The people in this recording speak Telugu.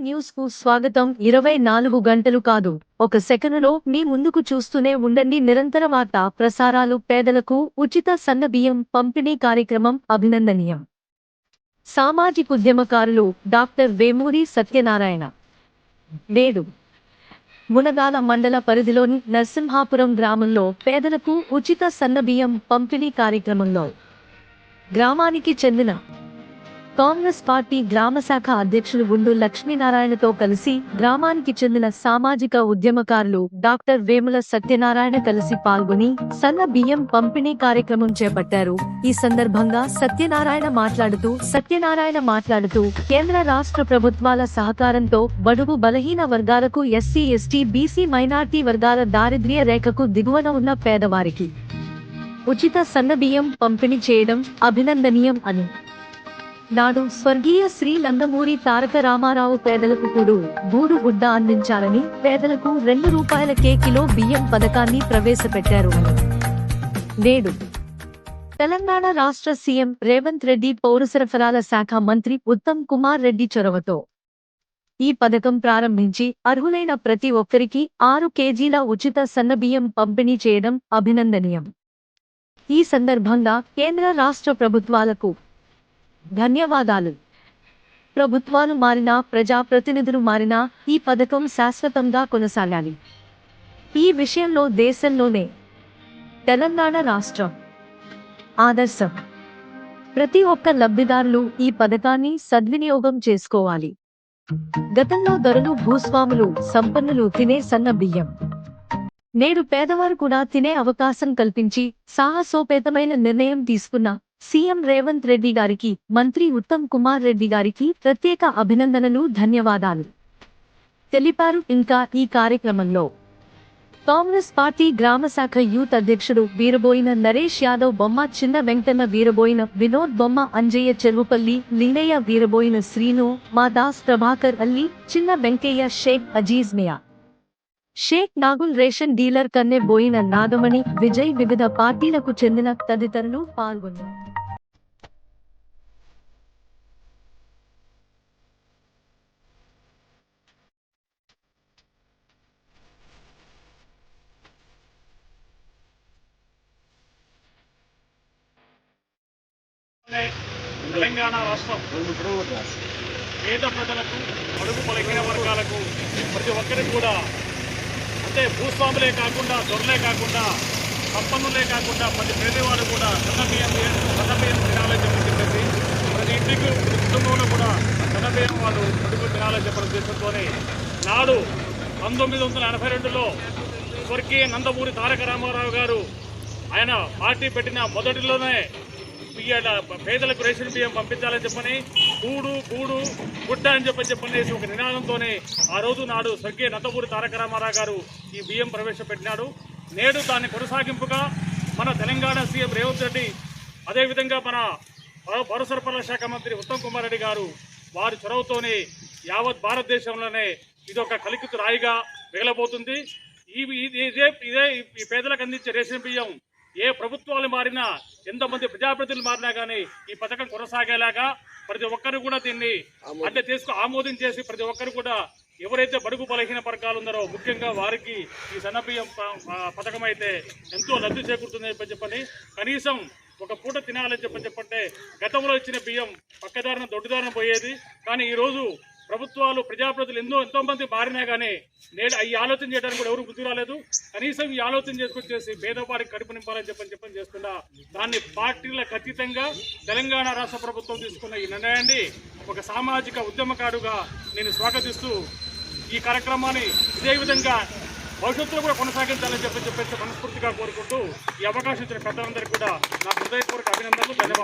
న్యూస్కు స్వాగతం. ఇరవై నాలుగు గంటలు కాదు. ఒక సెకనులో మీ ముందుకు చూస్తూనే ఉండండి. నిరంతర వార్త ప్రసారాలు పేదలకు ఉచిత సన్నబియ్యం పంపిణీ కార్యక్రమం అభినందనీయం. సామాజిక ఉద్యమకారులు డాక్టర్ వేమూరి సత్యనారాయణ. నేడు మునగాల మండల పరిధిలోని నరసింహాపురం గ్రామంలో పేదలకు ఉచిత సన్నబియ్యం పంపిణీ కార్యక్రమంలో గ్రామానికి చెందిన కాంగ్రెస్ పార్టీ గ్రామ శాఖ అధ్యక్షులు గుండు లక్ష్మీనారాయణతో కలిసి గ్రామానికి చెందిన సామాజిక ఉద్యమకారులు డాక్టర్ వేముల సత్యనారాయణ కలిసి పాల్గొని సన్న బియ్యం పంపిణీ కార్యక్రమం చేపట్టారు. ఈ సందర్భంగా సత్యనారాయణ మాట్లాడుతూ సత్యనారాయణ మాట్లాడుతూ కేంద్ర రాష్ట్ర ప్రభుత్వాల సహకారంతో బడుగు బలహీన వర్గాలకు ఎస్సీ ఎస్టీ బీసీ మైనార్టీ వర్గాల దారిద్ర్య రేఖకు దిగువన ఉన్న పేదవారికి. ఉచిత సన్నబియ్యం పంపిణీ చేయడం అభినందనీయం అని నాడు స్వర్గీయ శ్రీ నందమూరి తారక రామారావు పేదలకు కూడు బూడు గుడ్డ అందించాలని పేదలకు రెండు రూపాయలకే కిలో బియ్యం పథకాన్ని ప్రవేశపెట్టారు. నేడు తెలంగాణ రాష్ట్ర సీఎం రేవంత్ రెడ్డి పౌర సరఫరాల శాఖ మంత్రి ఉత్తమ్ కుమార్ రెడ్డి చొరవతో ఈ పథకం ప్రారంభించి అర్హులైన ప్రతి ఒక్కరికి ఆరు కేజీల ఉచిత సన్నబియ్యం పంపిణీ చేయడం అభినందనీయం. ఈ సందర్భంగా కేంద్ర రాష్ట్ర ప్రభుత్వాలకు ధన్యవాదాలు. ప్రభుత్వాలు మారినా ప్రజాప్రతినిధులు మారినా ఈ పథకం శాశ్వతంగా కొనసాగాలి. ఈ విషయంలో దేశంలోనే తెలంగాణ రాష్ట్రం ఆదర్శం. ప్రతి ఒక్క లబ్ధిదారులు ఈ పథకాన్ని సద్వినియోగం చేసుకోవాలి. గతంలో ధరలు భూస్వాములు సంపన్నులు తినే సన్న బియ్యం. నేడు పేదవారు కూడా తినే అవకాశం కల్పించి సాహసోపేతమైన నిర్ణయం తీసుకున్న సీఎం రేవంత్ రెడ్డి గారికి మంత్రి ఉత్తమ్ కుమార్ రెడ్డి గారికి ప్రత్యేక అభినందనలు ధన్యవాదాలు. తెలిపారు ఇంకా ఈ కార్యక్రమంలో కాంగ్రెస్ పార్టీ గ్రామ శాఖ యూత్ అధ్యక్షుడు వీరబోయిన నరేష్ యాదవ్ బొమ్మ చిన్న వెంకన్న వీరబోయిన వినోద్ బొమ్మ అంజయ్య చెరువుపల్లి లీనయ్య వీరబోయిన శ్రీను మా దాస్ ప్రభాకర్ అల్లి చిన్న వెంకయ్య షేక్ అజీజ్ మియా. షేక్ నాగుల్ రేషన్ డీలర్ కన్నె బోయిన నాగమణి విజయ్ వివిధ పార్టీలకు చెందిన తదితరులు పాల్గొన్నారు. తెలంగాణ రాష్ట్రం పేద ప్రజలకు అడుగు పలికిన వర్గాలకు ప్రతి ఒక్కరికి కూడా అంటే భూస్వాములే కాకుండా దొరలే కాకుండా సంపన్నులే కాకుండా ప్రతి పేదవాడు కూడా సన్నబియ్యం సన్నబియ్యం తినాలని చెప్పి చెప్పేసి ప్రతి ఇంటికి ప్రతి కుటుంబంలో కూడా సన్నబియ్యం వాళ్ళు అడుగు తినాలని చెప్పిన ఉద్దేశంతోనే నాడు పంతొమ్మిది వందల ఎనభై రెండులో స్వర్గీయ నందమూరి తారక రామారావు గారు ఆయన పార్టీ పెట్టిన మొదటిలోనే బియ్యాల పేదలకు రేషన్ బియ్యం పంపించాలని చెప్పని కూడు గూడు గుడ్డ అని చెప్పని చెప్పనేసి ఒక నినాదంతోనే ఆ రోజు నాడు స్వర్గీయ నందమూరి తారక రామారావు గారు ఈ బియ్యం ప్రవేశపెట్టినాడు. నేడు దాన్ని కొనసాగింపుగా మన తెలంగాణ సీఎం రేవంత్ రెడ్డి అదేవిధంగా మన పౌర- సరఫరాల శాఖ మంత్రి ఉత్తమ్ కుమార్ రెడ్డి గారు వారి చొరవతోనే యావత్ భారతదేశంలోనే ఇది ఒక కలికితు రాయిగా మిగలబోతుంది. ఈ ఇదే ఇదే ఈ పేదలకు అందించే రేషన్ బియ్యం ఏ ప్రభుత్వాలు మారినా ఎంతమంది ప్రజాప్రతినిధులు మారినా కానీ ఈ పథకం కొనసాగేలాగా ప్రతి ఒక్కరు కూడా దీన్ని అంటే తీసుకు ఆమోదించేసి ప్రతి ఒక్కరు కూడా ఎవరైతే బడుగు బలహీన వర్గాలు ఉన్నారో ముఖ్యంగా వారికి ఈ సన్నబియ్యం పథకం అయితే ఎంతో లబ్ధి చేకూరుతుందని చెప్పని చెప్పని కనీసం ఒక పూట తినాలని చెప్పని చెప్పంటే గతంలో ఇచ్చిన బియ్యం పక్కదారిన దొడ్డుదారిన పోయేది. కానీ ఈ రోజు ప్రభుత్వాలు ప్రజాప్రతినిధులు ఎన్నో ఎంతో మంది మారినా కానీ నేడు ఈ ఆలోచన చేయడానికి కూడా ఎవరు గుర్తు రాలేదు. కనీసం ఈ ఆలోచన చేసుకొచ్చేసి పేదవాడికి కడుపు నింపాలని చెప్పని చెప్పని చేస్తున్నా దాన్ని పార్టీలకు అతీతంగా తెలంగాణ రాష్ట్ర ప్రభుత్వం తీసుకున్న ఈ నిర్ణయాన్ని ఒక సామాజిక ఉద్యమకారుగా నేను స్వాగతిస్తూ ఈ కార్యక్రమాన్ని ఇదే విధంగా భవిష్యత్తులో కూడా కొనసాగించాలని చెప్పి చెప్పేసి మనస్ఫూర్తిగా కోరుకుంటూ ఈ అవకాశం ఇచ్చిన పెద్దలందరికీ కూడా నా హృదయపూర్వక అభినందనలు ధన్యవాదాలు.